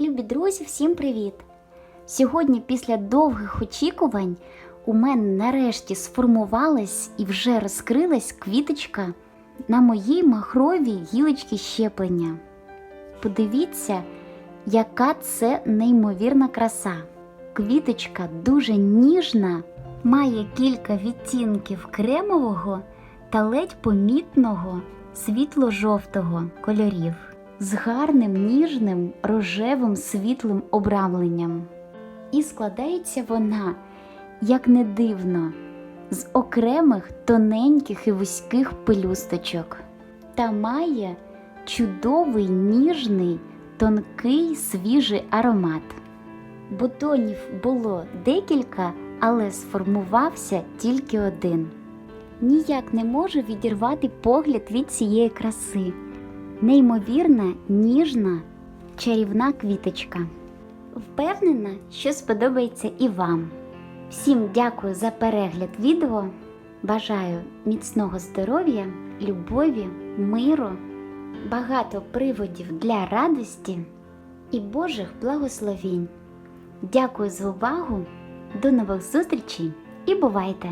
Любі друзі, всім привіт! Сьогодні, після довгих очікувань, у мене нарешті сформувалась і вже розкрилась квіточка на моїй махровій гілочці щеплення. Подивіться, яка це неймовірна краса. Квіточка дуже ніжна, має кілька відтінків кремового та ледь помітного світло-жовтого кольорів з гарним ніжним рожевим світлим обрамленням. І складається вона, як не дивно, з окремих тоненьких і вузьких пелюсточок та має чудовий ніжний, тонкий свіжий аромат. Бутонів було декілька, але сформувався тільки один. Ніяк не можу відірвати погляд від цієї краси. Неймовірна, ніжна, чарівна квіточка. Впевнена, що сподобається і вам. Всім дякую за перегляд відео. Бажаю міцного здоров'я, любові, миру, багато приводів для радості і Божих благословінь. Дякую за увагу. До нових зустрічей і бувайте!